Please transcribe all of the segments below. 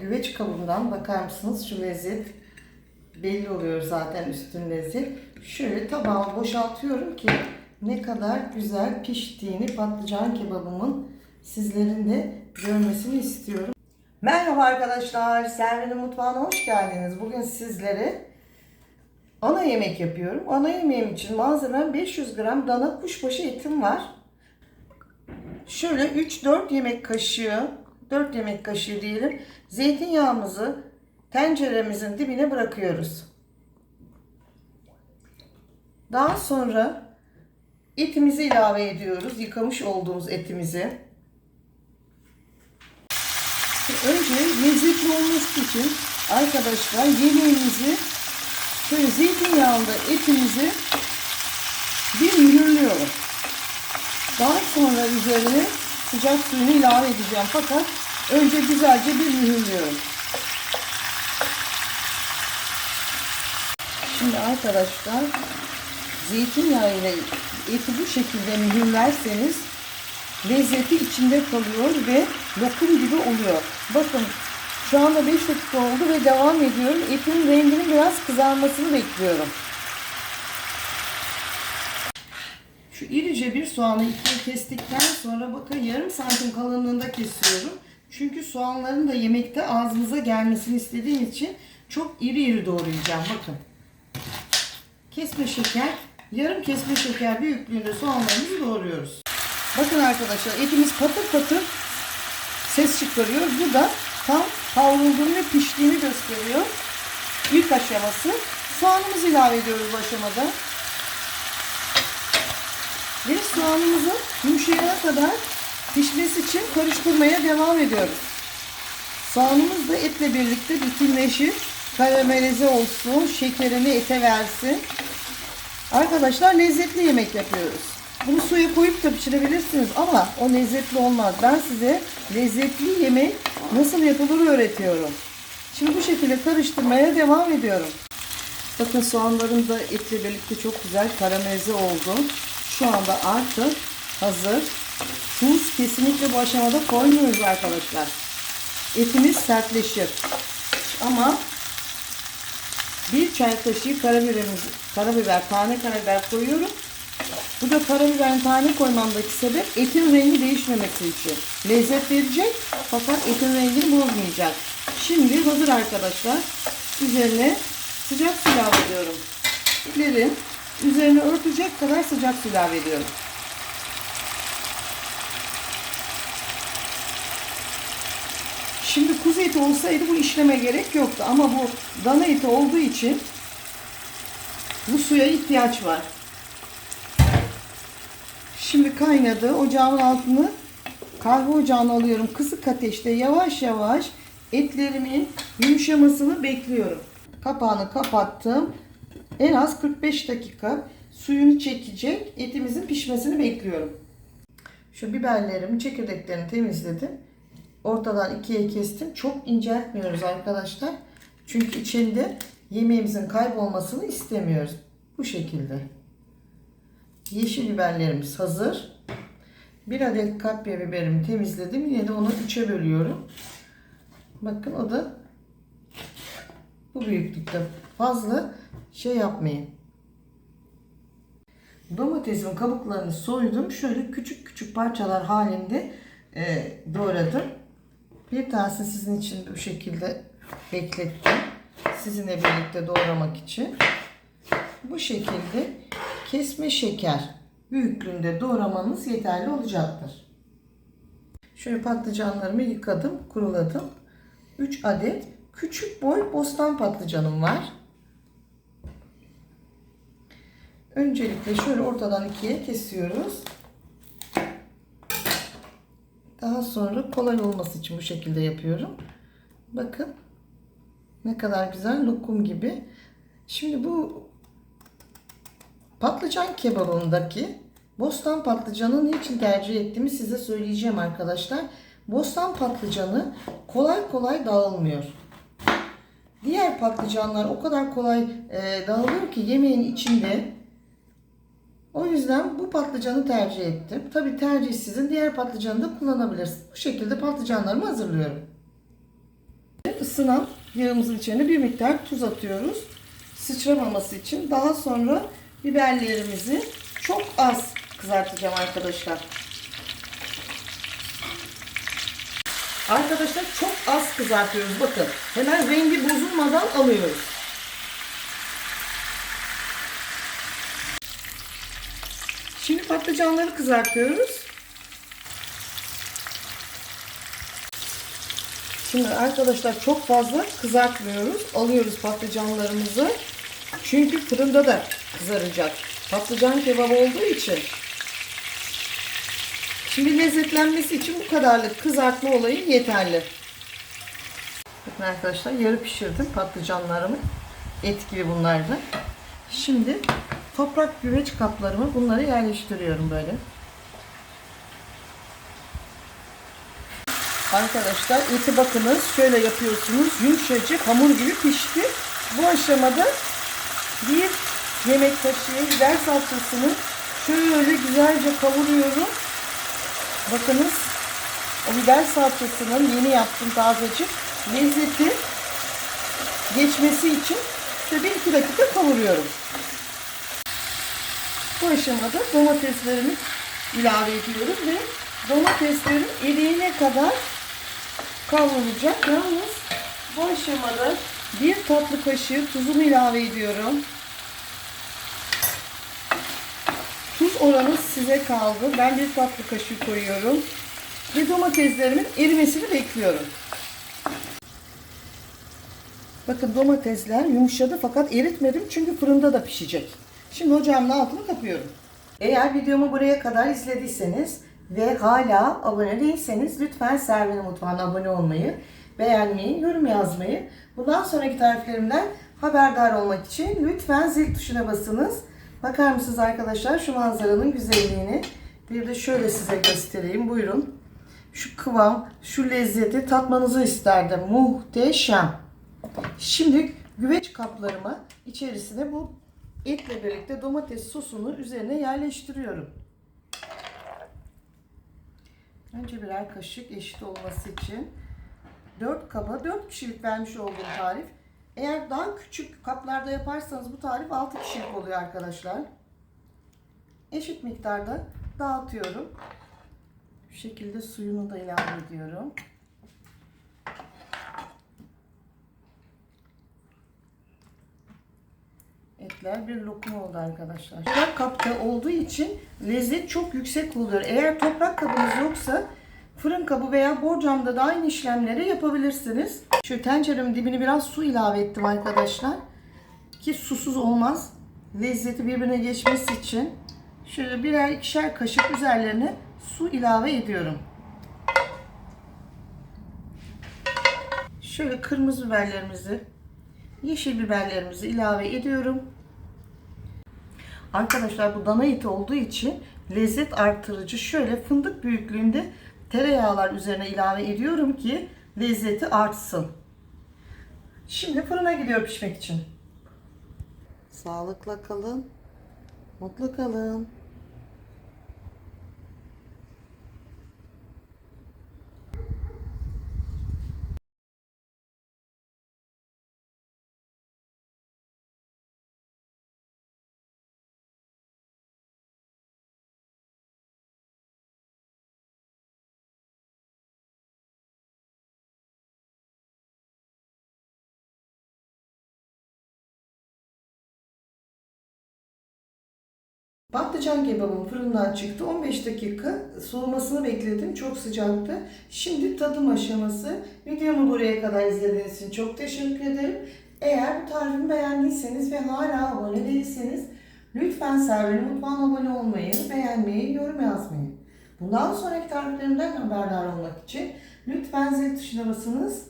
Güveç kabından bakar mısınız şu lezzet belli oluyor zaten üstün lezzet. Şöyle tabağıma boşaltıyorum ki ne kadar güzel piştiğini patlıcan kebabımın sizlerin de görmesini istiyorum. Merhaba arkadaşlar, Servi'nin mutfağına hoş geldiniz. Bugün sizlere ana yemek yapıyorum. Ana yemeğim için malzemem 500 gram dana kuşbaşı etim var. Şöyle 3-4 yemek kaşığı, 4 yemek kaşığı diyelim. Zeytinyağımızı tenceremizin dibine bırakıyoruz. Daha sonra etimizi ilave ediyoruz. Yıkamış olduğumuz etimizi. Önce lezzetli olması için arkadaşlar yemeğimizi şöyle zeytinyağında etimizi bir mühürlüyorum. Daha sonra üzerine sıcak suyunu ilave edeceğim. Fakat önce güzelce bir mühürlüyorum. Şimdi arkadaşlar zeytinyağı ile eti bu şekilde mühürlerseniz lezzeti içinde kalıyor ve lokum gibi oluyor. Bakın şu anda 5 dakika oldu ve devam ediyorum. Etin renginin biraz kızarmasını bekliyorum. Şu irice bir soğanı ikiye kestikten sonra bakın yarım santim kalınlığında kesiyorum. Çünkü soğanların da yemekte ağzımıza gelmesini istediğim için çok iri iri doğrayacağım. Bakın. Kesme şeker, yarım kesme şeker büyüklüğünde soğanlarımızı doğruyoruz. Bakın arkadaşlar etimiz patır patır ses çıkarıyor. Bu da tam kavrulduğunu ve piştiğini gösteriyor. İlk aşaması. Soğanımızı ilave ediyoruz bu aşamada. Ve soğanımızı yumuşayana kadar pişmesi için karıştırmaya devam ediyoruz. Soğanımız da etle birlikte bütünleşir. Karamelize olsun, şekerini ete versin. Arkadaşlar lezzetli yemek yapıyoruz. Bunu suya koyup da pişirebilirsiniz ama o lezzetli olmaz. Ben size lezzetli yemek nasıl yapılır öğretiyorum. Şimdi bu şekilde karıştırmaya devam ediyorum. Bakın soğanlarım da etle birlikte çok güzel karamelize oldu. Şu anda artık hazır. Tuz kesinlikle bu aşamada koymuyoruz arkadaşlar. Etimiz sertleşir. Ama bir çay kaşığı karabiberimiz, karabiber, tane karabiber koyuyorum. Bu da karabiberin tane koymamdaki sebep etin rengi değişmemesi için. Lezzet verecek fakat etin rengini bozmayacak. Şimdi hazır arkadaşlar. Üzerine sıcak su ilave ediyorum. Üzerine örtecek kadar sıcak su ilave ediyorum. Şimdi kuzu eti olsaydı bu işleme gerek yoktu ama bu dana eti olduğu için bu suya ihtiyaç var. Şimdi kaynadı. Ocağımın altını kahve ocağına alıyorum. Kısık ateşte yavaş yavaş etlerimin yumuşamasını bekliyorum. Kapağını kapattım. En az 45 dakika suyunu çekecek etimizin pişmesini bekliyorum. Şu biberlerimi, çekirdeklerini temizledim. Ortadan ikiye kestim. Çok inceltmiyoruz arkadaşlar. Çünkü içinde yemeğimizin kaybolmasını istemiyoruz. Bu şekilde. Yeşil biberlerimiz hazır. Bir adet kapya biberimi temizledim. Yine de onu üçe bölüyorum. Bakın o da bu büyüklükte. Fazla şey yapmayın. Domatesin kabuklarını soydum. Şöyle küçük küçük parçalar halinde e, doğradım. Bir tanesi sizin için bu şekilde beklettim. Sizinle birlikte doğramak için. Bu şekilde kesme şeker büyüklüğünde doğramanız yeterli olacaktır. Şöyle patlıcanlarımı yıkadım, kuruladım. 3 adet küçük boy bostan patlıcanım var. Öncelikle şöyle ortadan ikiye kesiyoruz. Daha sonra kolay olması için bu şekilde yapıyorum. Bakın ne kadar güzel lokum gibi. Şimdi bu patlıcan kebabındaki bostan patlıcanı niçin tercih ettiğimi size söyleyeceğim arkadaşlar. Bostan patlıcanı kolay kolay dağılmıyor. Diğer patlıcanlar o kadar kolay e, dağılıyor ki yemeğin içinde. Yüzden bu patlıcanı tercih ettim. Tabi tercih sizin diğer patlıcanı da kullanabilirsiniz. Bu şekilde patlıcanlarımı hazırlıyorum. Isınan yağımızın içine bir miktar tuz atıyoruz. Sıçramaması için. Daha sonra biberlerimizi çok az kızartacağım arkadaşlar. Arkadaşlar çok az kızartıyoruz. Bakın hemen rengi bozulmadan alıyoruz. Şimdi patlıcanları kızartıyoruz. Şimdi arkadaşlar çok fazla kızartmıyoruz. Alıyoruz patlıcanlarımızı. Çünkü fırında da kızaracak. Patlıcan kebabı olduğu için. Şimdi lezzetlenmesi için bu kadarlık kızartma olayı yeterli. Bakın arkadaşlar yarı pişirdim patlıcanlarımı. Et gibi bunlar da. Şimdi toprak güveç kaplarımı bunları yerleştiriyorum böyle. Arkadaşlar eti bakınız şöyle yapıyorsunuz. Yumuşacık hamur gibi pişti. Bu aşamada bir yemek kaşığı biber salçasını şöyle güzelce kavuruyorum. Bakınız o biber salçasının yeni yaptım tazecik lezzeti geçmesi için işte bir iki dakika kavuruyorum. Bu aşamada domateslerimi ilave ediyorum ve domateslerim eriyene kadar kavrulacak. Yalnız bu aşamada bir tatlı kaşığı tuzumu ilave ediyorum. Tuz oranı size kaldı. Ben bir tatlı kaşığı koyuyorum. Ve domateslerimin erimesini bekliyorum. Bakın domatesler yumuşadı fakat eritmedim çünkü fırında da pişecek. Şimdi ocağımın altını kapıyorum. Eğer videomu buraya kadar izlediyseniz ve hala abone değilseniz lütfen Servine Mutfağı'na abone olmayı, beğenmeyi, yorum yazmayı, bundan sonraki tariflerimden haberdar olmak için lütfen zil tuşuna basınız. Bakar mısınız arkadaşlar şu manzaranın güzelliğini? Bir de şöyle size göstereyim. Buyurun. Şu kıvam, şu lezzeti tatmanızı isterdim. Muhteşem. Şimdi güveç kaplarıma içerisine bu etle birlikte domates sosunu üzerine yerleştiriyorum. Önce birer kaşık eşit olması için 4 kaba 4 kişilik vermiş olduğum tarif. Eğer daha küçük kaplarda yaparsanız bu tarif 6 kişilik oluyor arkadaşlar. Eşit miktarda dağıtıyorum. Bu şekilde suyunu da ilave ediyorum. Etler bir lokum oldu arkadaşlar. Toprak kapta olduğu için lezzet çok yüksek oluyor. Eğer toprak kabınız yoksa fırın kabı veya borcamda da aynı işlemleri yapabilirsiniz. Şu tenceremin dibine biraz su ilave ettim arkadaşlar. Ki susuz olmaz. Lezzeti birbirine geçmesi için şöyle birer ikişer kaşık üzerlerine su ilave ediyorum. Şöyle kırmızı biberlerimizi, yeşil biberlerimizi ilave ediyorum. Arkadaşlar bu dana eti olduğu için lezzet artırıcı şöyle fındık büyüklüğünde tereyağlar üzerine ilave ediyorum ki lezzeti artsın. Şimdi fırına gidiyor pişmek için. Sağlıkla kalın, mutlu kalın. Patlıcan kebabım fırından çıktı. 15 dakika soğumasını bekledim. Çok sıcaktı. Şimdi tadım aşaması. Videomu buraya kadar izlediğiniz için çok teşekkür ederim. Eğer bu tarifimi beğendiyseniz ve hala abone değilseniz lütfen Servine Mutfağı'na abone olmayı, beğenmeyi, yorum yazmayı. Bundan sonraki tariflerimden haberdar olmak için lütfen zil tuşuna basınız.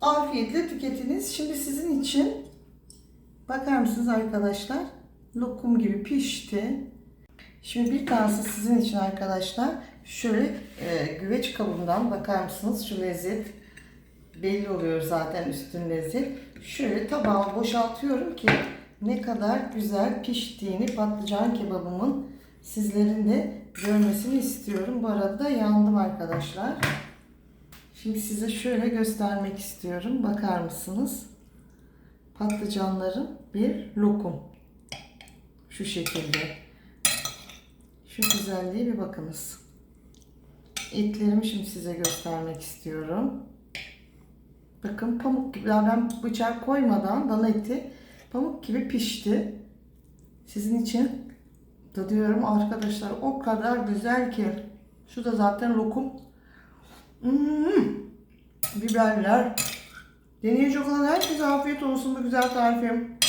Afiyetle tüketiniz. Şimdi sizin için bakar mısınız arkadaşlar? Lokum gibi pişti. Şimdi bir tanesi sizin için arkadaşlar. Şöyle e, güveç kabından bakar mısınız? Şu lezzet belli oluyor zaten üstün lezzet. Şöyle tabağıma boşaltıyorum ki ne kadar güzel piştiğini patlıcan kebabımın sizlerin de görmesini istiyorum. Bu arada yandım arkadaşlar. Şimdi size şöyle göstermek istiyorum. Bakar mısınız? Patlıcanların bir lokum. Şu şekilde. Şu güzelliğe bir bakınız. Etlerimi şimdi size göstermek istiyorum. Bakın pamuk gibi. Daha ben bıçak koymadan dana eti pamuk gibi pişti. Sizin için tadıyorum arkadaşlar. O kadar güzel ki. Şu da zaten lokum. Hmm. Biberler. Deneyecek olan herkese afiyet olsun bu güzel tarifim.